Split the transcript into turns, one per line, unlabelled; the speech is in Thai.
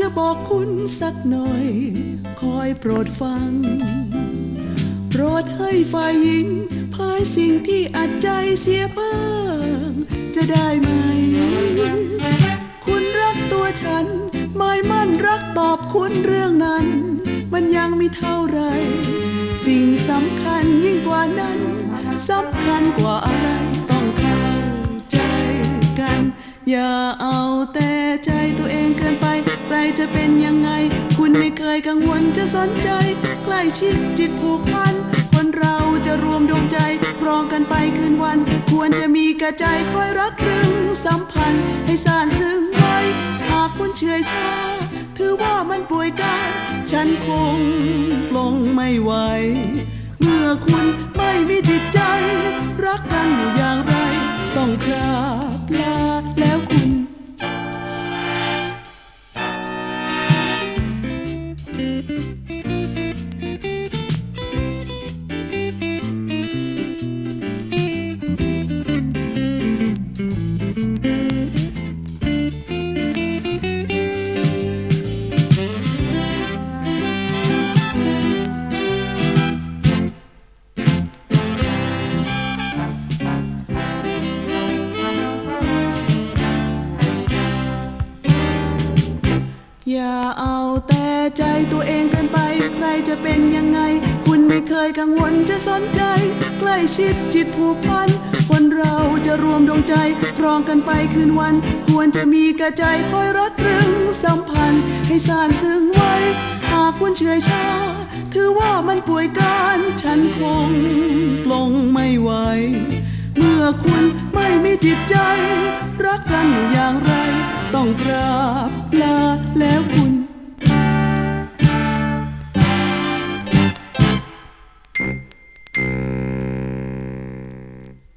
จะบอกคุณสักหน่อย คอยโปรดฟัง โปรดให้ฝ่ายหญิงพายสิ่งที่อัดใจเสียบ้าง จะได้ไหม คุณรักตัวฉัน ไม่มั่นรักตอบคุณเรื่องนั้น มันยังไม่เท่าไร สิ่งสำคัญยิ่งกว่านั้นสำคัญกว่าอะไรต้องเข้าใจกัน อย่าเอาแต่ จะเป็นยังไง คุณไม่เคยกังวลจะสนใจ ใกล้ชิดจิตผูกพัน คนเราจะรวมดวงใจครองกันไปคืนวัน ควรจะมีกระใจคอยรักรึงสัมพันธ์ให้สานซึ้งไว้ หากคุณเฉยชาถือว่ามันป่วยกายฉันคงปลงไม่ไหวเมื่อคุณไม่มีจิตใจ รักกันอยู่อย่างไร ต้องกราบลา อย่าเอาแต่ใจตัวเองเกินไป ใครจะเป็นยังไง คุณไม่เคยกังวลจะสนใจ ใกล้ชิดจิตผูกพัน คนเราจะรวมดวงใจ ครองกันไปคืนวัน ควรจะมีกระใจคอยรัดรึงสัมพันธ์ ให้สานซึ้งไว้ หากคุณเฉยชาถือว่ามันป่วยการฉันคงปลงไม่ไหว เมื่อคุณไม่มีจิตใจ รักกันอย่างไร ต้องกราบลา